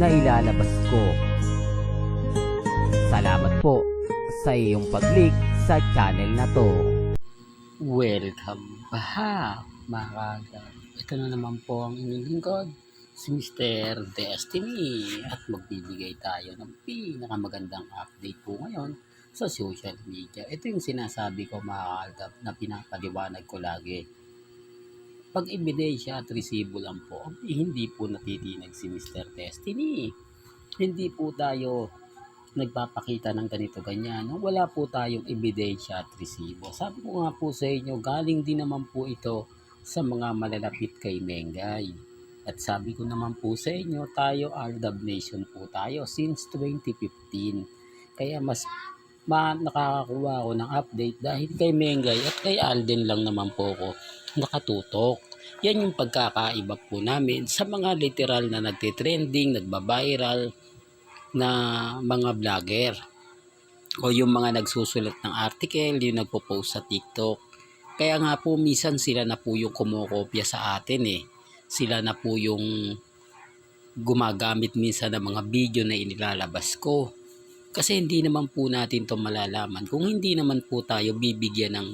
na ilalabas ko. Salamat po sa iyong pag-click sa channel na to. Welcome back mga kagad. Ito na naman po ang inyong lingkod, si Mr. Destiny at magbibigay tayo ng pinakamagandang update po ngayon sa social media. Ito yung sinasabi ko mga kagad na pinapaliwanag ko lagi pag ebidensya at resibo lang po, eh, hindi po natitinag si Mr. Destiny. Hindi po tayo nagpapakita ng ganito ganyan. Wala po tayong ebidensya at resibo. Sabi ko nga po sa inyo, galing din naman po ito sa mga malalapit kay Mengay. At sabi ko naman po sa inyo, tayo Aldab Nation po tayo since 2015. Kaya mas ma nakakakuha ako ng update dahil kay Mengay at kay Alden lang naman po ako nakatutok. Yan yung pagkakaiba po namin sa mga literal na nagtitrending, nagbabiral na mga vlogger. O yung mga nagsusulat ng article, yung nagpo-post sa TikTok. Kaya nga po minsan sila na po yung kumokopya sa atin eh. Sila na po yung gumagamit minsan ng mga video na inilalabas ko. Kasi hindi naman po natin to malalaman kung hindi naman po tayo bibigyan ng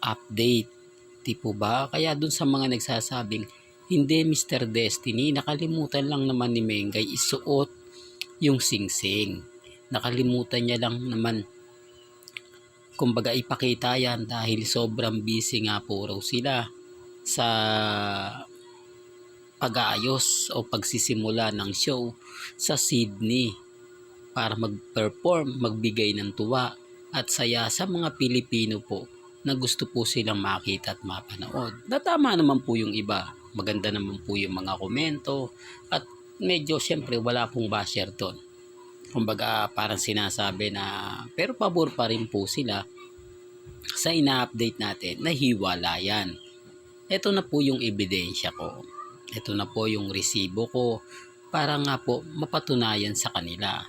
update Di po ba? Kaya dun sa mga nagsasabing, hindi Mr. Destiny, nakalimutan lang naman ni Mengay isuot yung singsing. Nakalimutan niya lang naman kumbaga ipakita yan dahil sobrang busy nga po raw sila sa pag-aayos o pagsisimula ng show sa Sydney para mag-perform, magbigay ng tuwa at saya sa mga Pilipino po na gusto po silang makita at mapanood. Natama naman po yung iba. Maganda naman po yung mga komento at medyo siyempre wala pong basher doon. Kumbaga parang sinasabi na pero pabor pa rin po sila sa ina-update natin na hiwalayan. Ito na po yung ebidensya ko. Ito na po yung resibo ko para nga po mapatunayan sa kanila.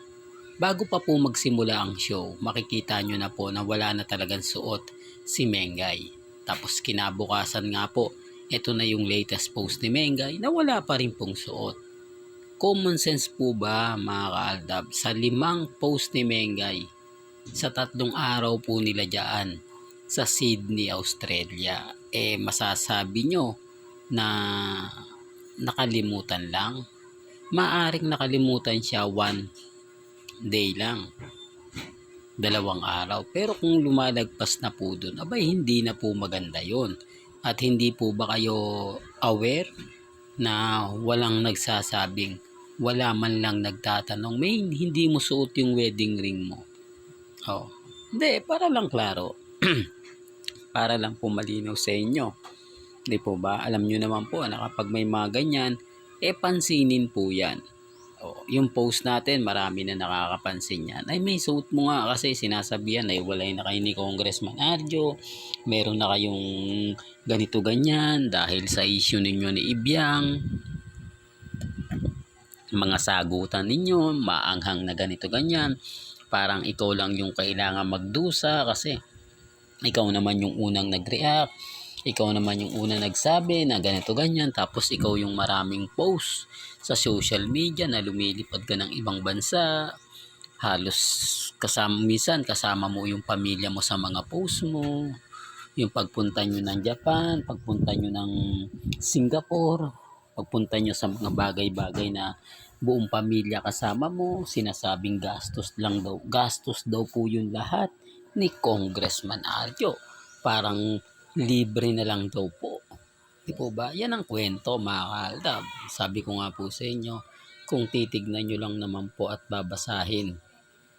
Bago pa po magsimula ang show, makikita nyo na po na wala na talagang suot si Mengay. Tapos kinabukasan nga po, ito na yung latest post ni Mengay na wala pa rin pong suot. Common sense po ba mga kaaldab sa limang post ni Mengay sa tatlong araw po nila dyan sa Sydney, Australia, eh masasabi nyo na nakalimutan lang? Maaring nakalimutan siya one day lang dalawang araw. Pero kung lumalagpas na po dun, abay hindi na po maganda yon At hindi po ba kayo aware na walang nagsasabing, wala man lang nagtatanong, may hindi mo suot yung wedding ring mo. Oh. Hindi, para lang klaro. para lang po malinaw sa inyo. Hindi po ba? Alam nyo naman po na kapag may mga ganyan, eh pansinin po yan Oh, yung post natin, marami na nakakapansin yan. Ay, may suit mo nga kasi sinasabihan ay walay na kayo ni Congressman Arjo. Meron na kayong ganito ganyan dahil sa issue ninyo ni Ibyang. Mga sagutan ninyo, maanghang na ganito ganyan. Parang ikaw lang yung kailangan magdusa kasi ikaw naman yung unang nag-react ikaw naman yung una nagsabi na ganito ganyan tapos ikaw yung maraming post sa social media na lumilipad ka ng ibang bansa. Halos kasama minsan kasama mo yung pamilya mo sa mga post mo. Yung pagpunta nyo ng Japan pagpunta nyo ng Singapore pagpunta nyo sa mga bagay-bagay na buong pamilya kasama mo sinasabing gastos lang daw gastos daw po yung lahat ni Congressman Arjo. Parang libre na lang daw po. Di po ba? Yan ang kwento mga. Sabi ko nga po sa inyo, kung titignan nyo lang naman po at babasahin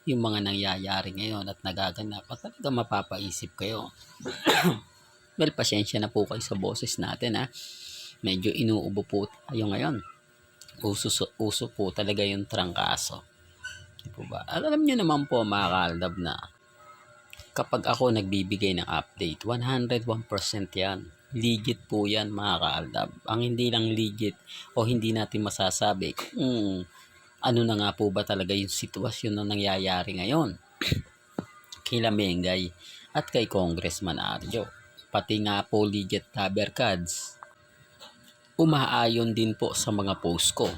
yung mga nangyayari ngayon at nagaganap at talaga mapapaisip kayo. well, pasensya na po kayo sa boses natin ha. Medyo inuubo po tayo ngayon. uso, uso po talaga yung trangkaso. Di po ba? At alam nyo naman po mga na kapag ako nagbibigay ng update, 101% yan. Legit po yan mga kaaldab. Ang hindi lang legit o hindi natin masasabi kung ano na nga po ba talaga yung sitwasyon na nangyayari ngayon kila Mengay at kay Congressman Arjo. Pati nga po legit Tabercads, umaayon din po sa mga post ko.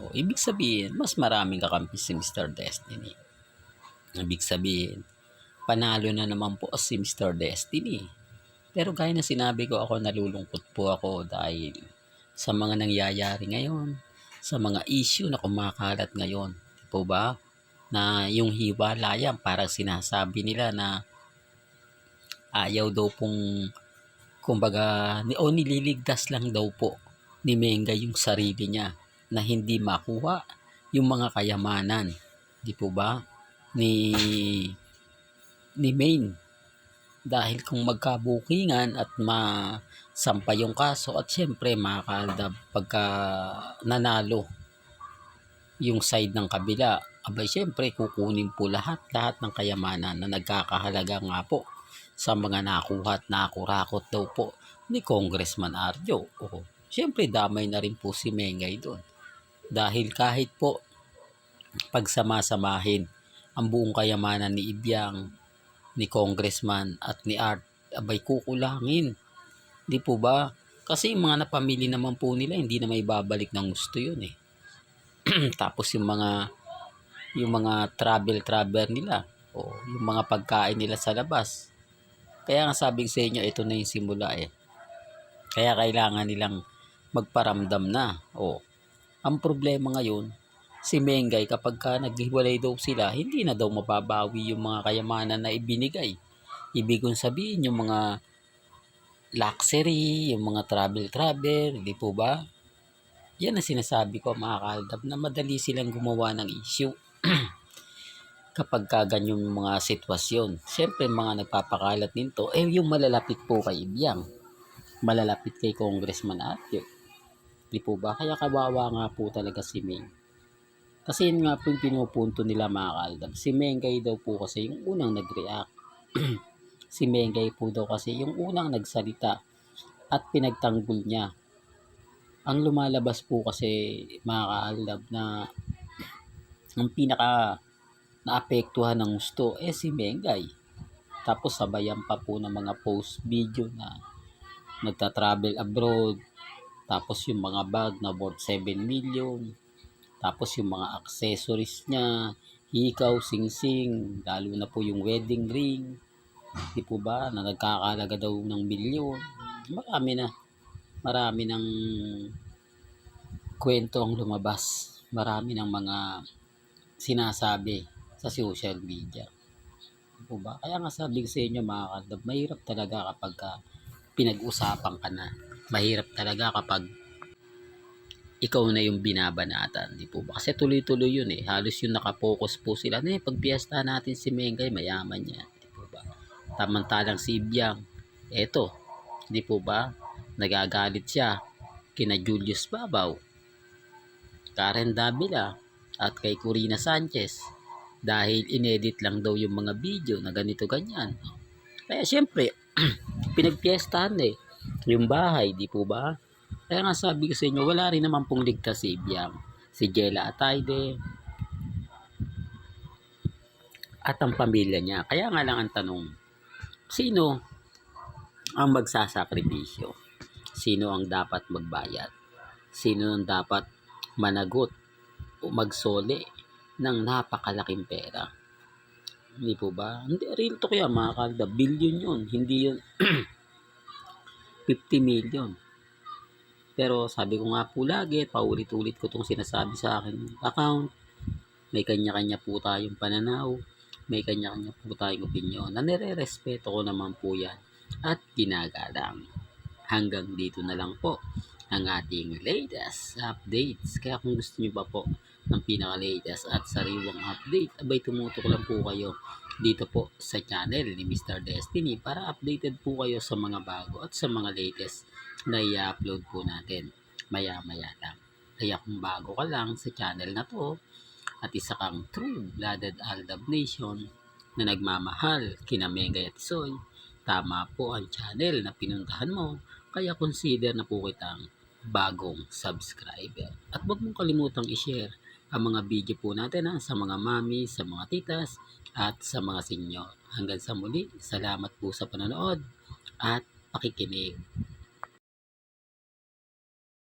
O, ibig sabihin, mas maraming kakampi si Mr. Destiny. Ibig sabihin, panalo na naman po si Mr. Destiny. Pero gaya na sinabi ko ako, nalulungkot po ako dahil sa mga nangyayari ngayon, sa mga issue na kumakalat ngayon. Di po ba? Na yung hiwalayan, parang sinasabi nila na ayaw daw pong kumbaga o nililigtas lang daw po ni Menga yung sarili niya na hindi makuha yung mga kayamanan di po ba ni ni Maine dahil kung magkabukingan at masampa yung kaso at syempre makakaldab pagka nanalo yung side ng kabila abay syempre kukunin po lahat lahat ng kayamanan na nagkakahalaga nga po sa mga nakuha at nakurakot daw po ni Congressman Arjo. O, Siyempre damay na rin po si Mengay doon. Dahil kahit po pagsamasamahin ang buong kayamanan ni Ibyang, ni Congressman at ni Art, abay kukulangin. Di po ba? Kasi yung mga napamili naman po nila, hindi na may babalik ng gusto yun eh. Tapos yung mga yung mga travel travel nila o yung mga pagkain nila sa labas kaya nga sabi sa inyo, ito na yung simula eh. Kaya kailangan nilang magparamdam na. O, ang problema ngayon, si Mengay kapag ka naghiwalay daw sila, hindi na daw mababawi yung mga kayamanan na ibinigay. Ibig kong sabihin yung mga luxury, yung mga travel-travel, di po ba? Yan ang sinasabi ko mga kaldab na madali silang gumawa ng issue. kapag ka yung mga sitwasyon. Siyempre, mga nagpapakalat nito, eh yung malalapit po kay Ibyang. Malalapit kay Congressman Atyo. Di po ba? Kaya kawawa nga po talaga si Meng. Kasi yun nga po yung pinupunto nila mga kaldab. Si Mengay daw po kasi yung unang nag-react. si Mengay po daw kasi yung unang nagsalita at pinagtanggol niya. Ang lumalabas po kasi mga kaldab na ang pinaka naapektuhan ng gusto eh si Mengay. Tapos sabayan pa po ng mga post video na nagta-travel abroad. Tapos yung mga bag na worth 7 million. Tapos yung mga accessories niya, hikaw, sing-sing, lalo na po yung wedding ring. Di po ba, na nagkakalaga daw ng milyon. Marami na. Marami ng kwento ang lumabas. Marami ng mga sinasabi sa social media. Po ba? Kaya nga sabi sa inyo mga kaldab, mahirap talaga kapag ka pinag-usapan ka na. Mahirap talaga kapag ikaw na yung binabanatan, di po ba? Kasi tuloy-tuloy yun eh. Halos yung nakapokus po sila. Eh, pag natin si Mengay, mayaman yan. Di po ba? Tamantalang si Ibyang, eto, di po ba? Nagagalit siya kina Julius Babaw, Karen Davila, at kay Corina Sanchez dahil inedit lang daw yung mga video na ganito ganyan. Kaya siyempre, pinagpiestahan eh. Yung bahay, di po ba? Kaya nga sabi ko sa inyo, wala rin naman pong ligtas si Ibiang. Si Jella Atayde. At ang pamilya niya. Kaya nga lang ang tanong, sino ang magsasakripisyo? Sino ang dapat magbayad? Sino ang dapat managot o magsole ng napakalaking pera. Hindi po ba? Hindi, real to kaya mga kalda. Billion yun. Hindi yun 50 million. Pero sabi ko nga po lagi, paulit-ulit ko itong sinasabi sa akin account. May kanya-kanya po tayong pananaw. May kanya-kanya po tayong opinion. Na nire-respeto ko naman po yan. At ginagalang. Hanggang dito na lang po ang ating latest updates. Kaya kung gusto niyo pa po ng pinaka-latest at sariwang update, abay tumutok lang po kayo dito po sa channel ni Mr. Destiny para updated po kayo sa mga bago at sa mga latest na i-upload po natin maya maya lang. Kaya kung bago ka lang sa channel na to at isa kang true blooded Aldab Nation na nagmamahal kina Mengay at Isoy, tama po ang channel na pinuntahan mo kaya consider na po kitang bagong subscriber. At huwag mong kalimutang i-share ang mga video po natin ha, sa mga mami, sa mga titas, at sa mga senyor. Hanggang sa muli, salamat po sa panonood at pakikinig.